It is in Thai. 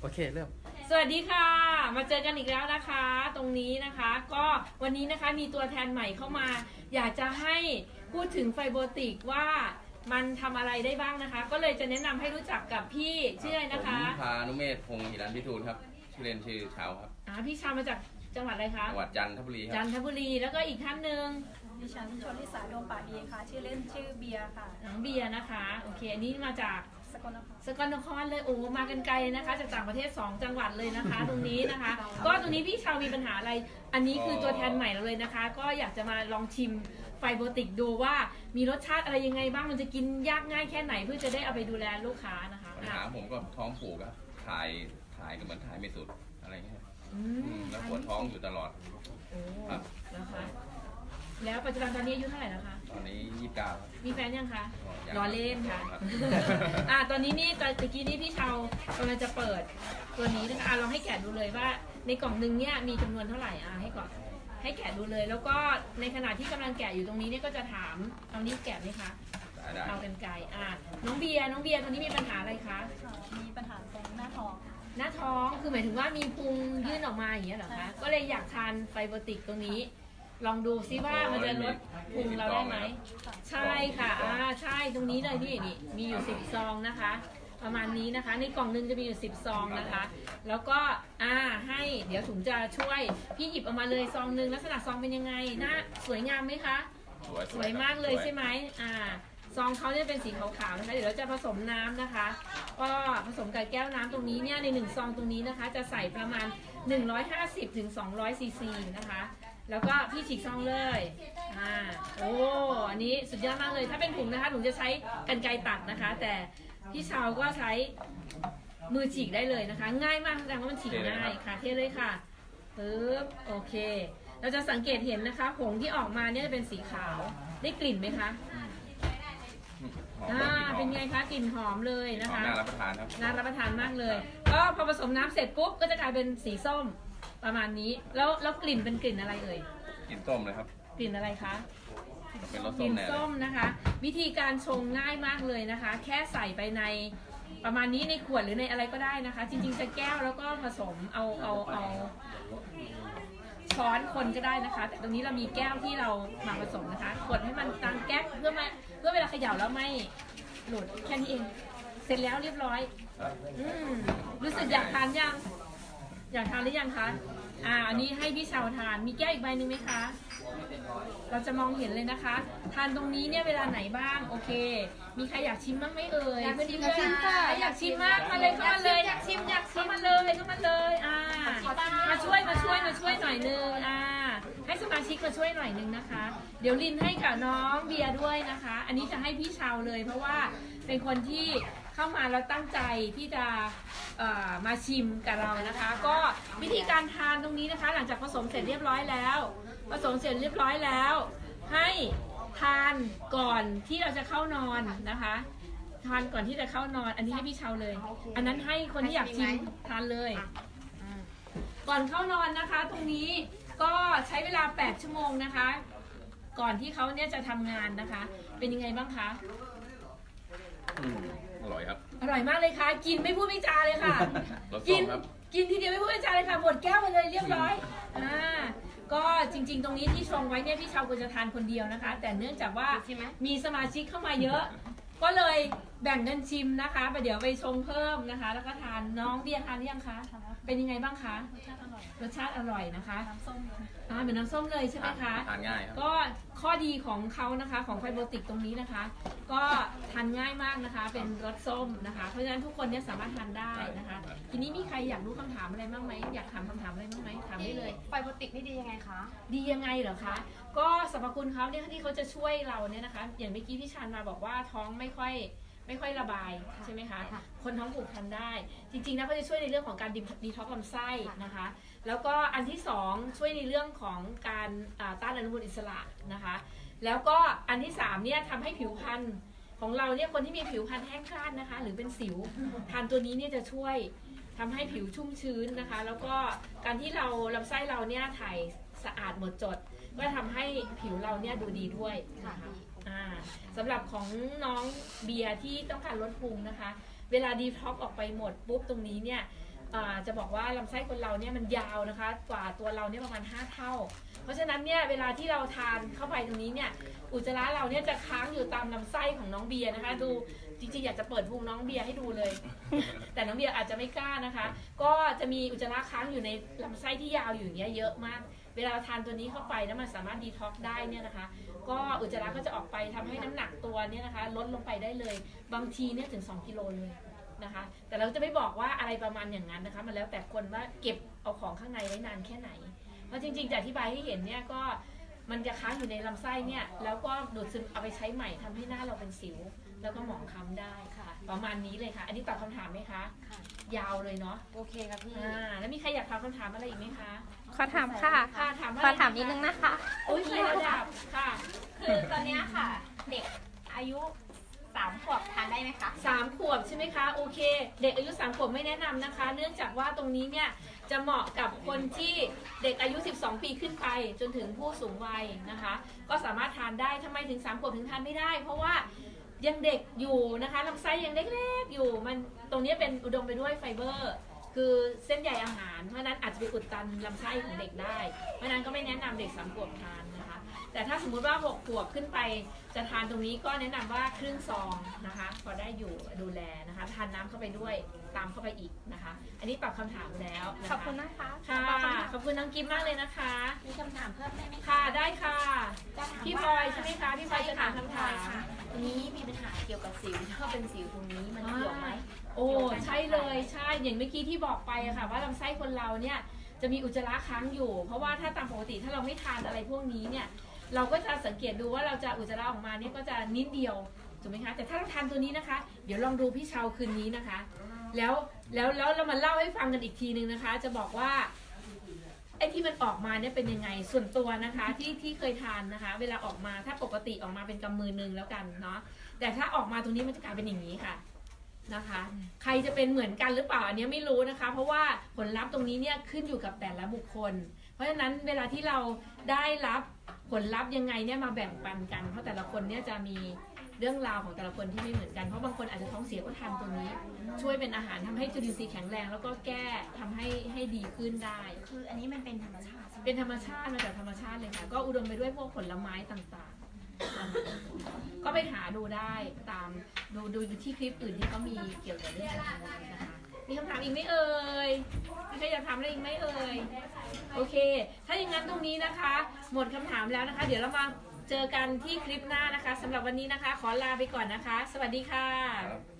โอเคเริ่ม สวัสดีค่ะ มาเจอกันอีกแล้วนะคะ ตรงนี้นะคะ ก็วันนี้นะคะมีตัวแทนใหม่เข้ามา อยากจะให้พูดถึงไฟโบติกว่ามันทำอะไรได้บ้างนะคะ ก็เลยจะแนะนำให้รู้จักกับพี่ชื่ออะไรนะคะ ผมพานุเมธพงศ์หิรันพิทูลครับชื่อเล่นชื่อชาวครับอ่าพี่ชามาจากจังหวัดอะไรคะ จังหวัดจันทบุรีคจัรับนทบุรีแล้วก็อีกท่านหนึ่งดิฉันชนลิสาดวงป่าดีค่ะ ชื่อเล่นชื่อเบียร์ค่ะ น้องเบียร์นะคะ โอเคอันนี้มาจาก สกลนคร สกลนครเลยโอ้มากันไกลนะคะ จากต่างประเทศ 2 จังหวัดเลยนะคะ ตรงนี้นะคะ ก็ตรงนี้พี่ชาวมีปัญหาอะไร อันนี้คือตัวแทนใหม่เราเลยนะคะ ก็อยากจะมาลองชิมไฟโบติกดูว่ามีรสชาติอะไรยังไงบ้างมันจะกินยากง่ายแค่ไหนเพื่อจะได้เอาไปดูแลลูกค้านะคะปัญหาผมก็ท้องผูกครับถ่ายถ่ายก็เหมือนถ่ายไม่สุดอะไรเงี้ยอือืมมแล้วปวดท้องอยู่ตลอดโอ้ครับ นะคะ แล้วปัจจุบันตอนนี้อายุเท่าไหร่แล้วคะ ตอนนี้ยี่สิบเก้าครับมีแฟนยังคะก็ยังรอเล่นค่ะครับอ่า ตอนนี้นี่ตอนตะกี้นี่พี่เชาวกำลังจะเปิดตัวนี้นะคะอะลองให้แกะดูเลยว่า ในกล่องหนึงเนี่ยมีจำนวนเท่าไหร่ อะให้ก่อน ให้แกะดูเลย แล้วก็ในขณะที่กำลังแกะอยู่ตรงนี้เนี่ยก็จะถามเอานี้วแกะไหมคะได้ได้เอากันไกลอะน้องเบียร์ น้องเบียร์ตอนนี้มีปัญหาอะไรคะค่ะมีปัญหาตรงหน้าท้องหน้าท้อง คือหมายถึงว่ามีพุงยื่นออกมาอย่างเงี้ยเหรอคะ ก็เลยอยากทานไฟโบติกตรงนี้ ลองดูซิว่ามันจะลดพุงเราได้ไหม ใช่ค่ะอ่าใช่ตรงนี้เลยนี่นี่มีอยู่10ซองนะคะ ประมาณนี้นะคะ ในกล่องหนึงจะมีอยู่10ซองนะคะ แล้วก็อ่าให้เดี๋ยวถุงจะช่วย พี่หยิบออกมาเลยซองหนึ่งลักษณะซองเป็นยังไงหน้าสวยงามไหมคะ สวยสวยมากเลยใช่ไหมไหมอ่า ซองเขาเนี่ยเป็นสีขาวๆนะคะ เดี๋ยวเราจะผสมน้ำนะคะ ก็ผสมกับแก้วน้ำตรงนี้เนี่ยในหนึ่งซองตรงนี้นะคะ จะใส่ประมาณ 150ถึง200ซีซีนะคะ แล้วก็พี่ฉีกซองเลย อ่า โอ้ อันนี้สุดยอดมากเลย ถ้าเป็นถุงนะคะถุงจะใช้กันไกรตัดนะคะ แต่พี่ชาวก็ใช้มือฉีกได้เลยนะคะ ง่ายมากแสดงว่ามันฉีกง่ายค่ะเทเลยค่ะปึ๊บโอเค เราจะสังเกตเห็นนะคะ ผงที่ออกมาเนี่ยจะเป็นสีขาว ได้กลิ่นไหมคะหอมอ่าหอมเป็นไงคะกลิ่นหอมเลยหนะอมคะ น่ารับประทานครับ น่ารับประทานมากเลย ก็พอผสมน้ำเสร็จปุ๊บก็จะกลายเป็นสีส้ม ประมาณนี้ แล้วแล้วกลิ่นเป็นกลิ่นอะไรเอ่ยกินต้มเลยครับ กลิ่นอะไรคะ เป็นรสกส้ลิ่มนแน่เลส้ยมนะคะ วิธีการชงง่ายมากเลยนะคะ แค่ใส่ไปในประมาณนี้ในขวดหรือในอะไรก็ได้นะคะ จริงๆจะแก้วแล้วก็ผสมเอาเอาเอาช้อนคนก็ได้นะคะ แต่ตรงนี้เรามีแก้วที่เรามาผสมนะคะ กดให้มันตังแก๊กเพื่อมาเพื่อเวลาเขย่าแล้วไม่หลุดแค่นี้เอง เสร็จแล้วเรียบร้อย ครับอืมรู้สึกอยากทานยัง อยากทานหรือยังคะ อ่า อันนี้ให้พี่ชาวทาน มีแก้วอีกใบหนึ่งไหมคะ เราจะมองเห็นเลยนะคะ ทานตรงนี้เนี่ยเวลาไหนบ้าง โอเค มีใครอยากชิมบ้างไหมเอ่ยอยากชิมเพื่อนๆอยากชิมค่ะใครอยากชิมมาก มาเลยเข้ามาเลยอยากชิมอยากชิเข้ามมาเลยเข้ามาเลย อ่า มาช่วยมาช่วยมาช่วยหน่อยนึง อ่า ให้สมาชิกมาช่วยหน่อยนึงนะคะ เดี๋ยวลินให้กับน้องเบียร์ด้วยนะคะ อันนี้จะให้พี่ชาวเลย เพราะว่าเป็นคนที่ เข้ามาแล้วตั้งใจที่จะเอ่อมาชิมกับเรานะคะ ก็วิธีการทานตรงนี้นะคะ หลังจากผสมเสร็จเรียบร้อยแล้ว ผสมเสร็จเรียบร้อยแล้ว ให้ทานก่อนที่เราจะเข้านอนนะคะ ทานก่อนที่จะเข้านอน อันนี้ให้พี่เชาเลย อันนั้นให้คนที่อยากชิมทานเลย ก่อนเข้านอนนะคะ ตรงนี้ก็ใช้เวลา 8 ชั่วโมงนะคะ ก่อนที่เขาเนี่ยจะทำงานนะคะ เป็นยังไงบ้างคะ อืมอ ร่อยครับ อร่อยมากเลยค่ะ กินไม่พูดไม่จาเลยค่ะ รสกิส้มครับ กินทีเดียวไม่พูดไม่จาเลยค่ะ หมดแก้วไปเลยเรียบร้อยอ่าก็จริง ๆ ตรงนี้ที่ชงไว้เนี่ยพี่ชาวควรจะทานคนเดียวนะคะ แต่เนื่องจากว่ามีสมาชิกเข้ามาเยอะ ก็เลย แบ่งกันชิมนะคะไปเดี๋ยวไปชงเพิ่มนะคะ แล้วก็ทานน้องเบียร์ทานหรือยังคะทานแล้วค่ะเป็นยังไงบ้างคะ รสชาติอร่อยรสชาติอร่อยนะคะ น้ำส้มเลยอ่าเหมือนน้ำส้มเลยใช่ไหมคะ ทานง่ายครับ ก็ข้อดีของเขานะคะของไฟโบติกตรงนี้นะคะ ก็ทานง่ายมากนะคะ เป็นรสส้มนะคะ เพราะฉะนั้นทุกคนเนี่ยสามารถทานได้นะคะครับทีนี้มีใครอยากรู้คำถามอะไรบ้างไหมอยากถามคำถามอะไรบ้างไหมถามได้เลย ไฟโบติกนี่ดียังไงคะ ดียังไงเหรอคะ ก็สรรพคุณเขาเนี่ยที่เขาจะช่วยเราเนี่ยนะคะ อย่างเมื่อกี้พี่ชานมาบอกว่าท้องไม่ค่อย ไม่ค่อยระบายใช่ไหมคะ ค่ะคนท้องผูกทานได้ จริงๆแล้วเขาจะช่วยในเรื่องของการดีท็อกซ์ลำไส้นะคะ แล้วก็อันที่สองช่วยในเรื่องของการอ่าต้านอนุมูลอิสระนะคะ แล้วก็อันที่สามเนี่ยทำให้ผิวพรรณของเราเนี่ยคนที่มีผิวพรรณแห้งกร้านนะคะ หรือเป็นสิวทานตัวนี้เนี่ยจะช่วยทำให้ผิวชุ่มชื้นนะคะ แล้วก็การที่เราลำไส้เราเนี่ยถ่ายสะอาดหมดจด ก็ทำให้ผิวเราเนี่ยดูดีด้วยนะคะ อ่าสำหรับของน้องเบียร์ที่ต้องการลดพุงนะคะ เวลาดีท็อกออกไปหมดปุ๊บตรงนี้เนี่ยอ่าจะบอกว่าลำไส้คนเราเนี่ยมันยาวนะคะ กว่าตัวเราเนี่ยประมาณ 5 เท่า เพราะฉะนั้นเนี่ยเวลาที่เราทานเข้าไปตรงนี้เนี่ยอุจจาระเราเนี่ยจะค้างอยู่ตามลำไส้ของน้องเบียร์นะคะ ดู จริงๆ อยากจะเปิดพุงน้องเบียร์ให้ดูเลย แต่น้องเบียร์อาจจะไม่กล้านะคะ ก็จะมีอุจจาระค้างอยู่ในลำไส้ที่ยาวอยู่อย่างเงี้ยเยอะมาก เวลาเราทานตัวนี้เข้าไปแล้วมันสามารถดีท็อกซ์ได้เนี่ยนะคะ ก็อุจจาระก็จะออกไปทำให้น้ำหนักตัวเนี่ยนะคะ ลดลงไปได้เลย บางทีเนี่ยถึง 2 กิโลเลยนะคะ แต่เราจะไม่บอกว่าอะไรประมาณอย่างนั้นนะคะ มันแล้วแต่คนว่าเก็บเอาของข้างในไว้นานแค่ไหน เพราะจริงๆจะอธิบายให้เห็นเนี่ยก็มันจะค้างอยู่ในลำไส้เนี่ย แล้วก็ดูดซึมเอาไปใช้ใหม่ทำให้หน้าเราเป็นสิว แล้วก็หมองคล้ำได้ค่ะ ประมาณนี้เลยค่ะ อันนี้ตอบคำถามไหมคะ ค่ะ ยาวเลยเนาะโอเคครับพี่ อ่าแล้วมีใครอยากถามคำถามอะไรอีกไหมคะ ขอถามค่ะ ค่ะถามว่าขอถามนิดนึงนะคะอุ้ยใครระดับค่ะคือตอนเนี้ยค่ะ เด็กอายุสามขวบทานได้ไหมคะสามขวบใช่ไหมคะโอเค เด็กอายุสามขวบไม่แนะนำนะคะ เนื่องจากว่าตรงนี้เนี่ยจะเหมาะกับคนที่เด็กอายุ 12 ปีขึ้นไป จนถึงผู้สูงวัยนะคะ ก็สามารถทานได้ทำไมถึง3ขวบถึงทานไม่ได้ เพราะว่า ยังเด็กอยู่นะคะลำไส้ยังเล็กๆอยู่ มันตรงนี้เป็นอุดมไปด้วยไฟเบอร์ คือเส้นใยอาหาร เพราะนั้นอาจจะไปอุดตันลำไส้ของเด็กได้ เพราะนั้นก็ไม่แนะนำเด็กสามขวบทาน แต่ถ้าสมมุติว่า6ขวบขึ้นไปจะทานตรงนี้ก็แนะนำว่าครึ่งซองนะคะ พอได้อยู่ดูแลนะคะ ทานน้ำเข้าไปด้วยตามเข้าไปอีกนะคะ อันนี้ตอบคำถามแล้วนะะขอบคุณนะคะค่ะตอบคำถามขอบคุณน้องกิฟมากเลยนะคะ มีคำถามเพิ่มได้ไหมคะค่ะได้ค่ะ จะถามพี่พว่าลอยใช่ไหมคะพี่พลอยจะถามคำถามค่ะทีนี้มีปัญหาเกี่ยวกับสิวถ้าเป็นสิวตรงนี้มันเกี่ยวไหม โอ้ ใช่เลยใช่อย่างเมื่อกี้ที่บอกไปอะค่ะ ว่าลำไส้คนเราเนี่ยจะมีอุจจาระค้างอยู่ เพราะว่าถ้าตามปกติถ้าเราไม่ทานอะไรพวกนี้เนี่ย เราก็จะสังเกตดูว่าเราจะอุจจาระออกมาเนี่ยก็จะนิดเดียวถูกไหมคะแต่ถ้าเราทานตัวนี้นะคะ เดี๋ยวลองดูพี่เชาคืนนี้นะคะ แล้วแล้วแล้วเรามาเล่าให้ฟังกันอีกทีนึงนะคะ จะบอกว่าไอ้ที่มันออกมาเนี่ยเป็นยังไงส่วนตัวนะคะ ที่ที่เคยทานนะคะ เวลาออกมาถ้าปกติออกมาเป็นกำมือหนึงแล้วกันเนาะแต่ถ้าออกมาตรงนี้มันจะกลายเป็นอย่างนี้ค่ะนะคะ ใครจะเป็นเหมือนกันหรือเปล่าอันนี้ไม่รู้นะคะ เพราะว่าผลลัพธ์ตรงนี้เนี่ยขึ้นอยู่กับแต่ละบุคคล เพราะฉะนั้นเวลาที่เราได้รับ ผลลัพธ์ยังไงเนี่ยมาแบ่งปันกัน เพราะแต่ละคนเนี่ยจะมีเรื่องราวของแต่ละคนที่ไม่เหมือนกัน เพราะบางคนอาจจะท้องเสียก็ทานตัวนี้ ช่วยเป็นอาหารทำให้จุลินทรีย์แข็งแรง แล้วก็แก้ทำให้ให้ดีขึ้นได้ คืออันนี้มันเป็นธรรมชาติใช่ไหมเป็นธรรมชาติมาจากธรรมชาติเลยค่ะ ก็อุดมไปด้วยพวกผลไม้ต่างๆ ก็ไปหาดูได้ตามดูดูที่คลิปอื่นที่เขามีเกี่ยวกับเรื่องของนี้นะคะ มีคำถามอีกไหมเอ่ยมีใครอยากถามอะไรอีกไหมเอ่ย โอเค ถ้าอย่างนั้นตรงนี้นะคะ หมดคำถามแล้วนะคะ เดี๋ยวเรามาเจอกันที่คลิปหน้านะคะสำหรับวันนี้นะคะ ขอลาไปก่อนนะคะ สวัสดีค่ะ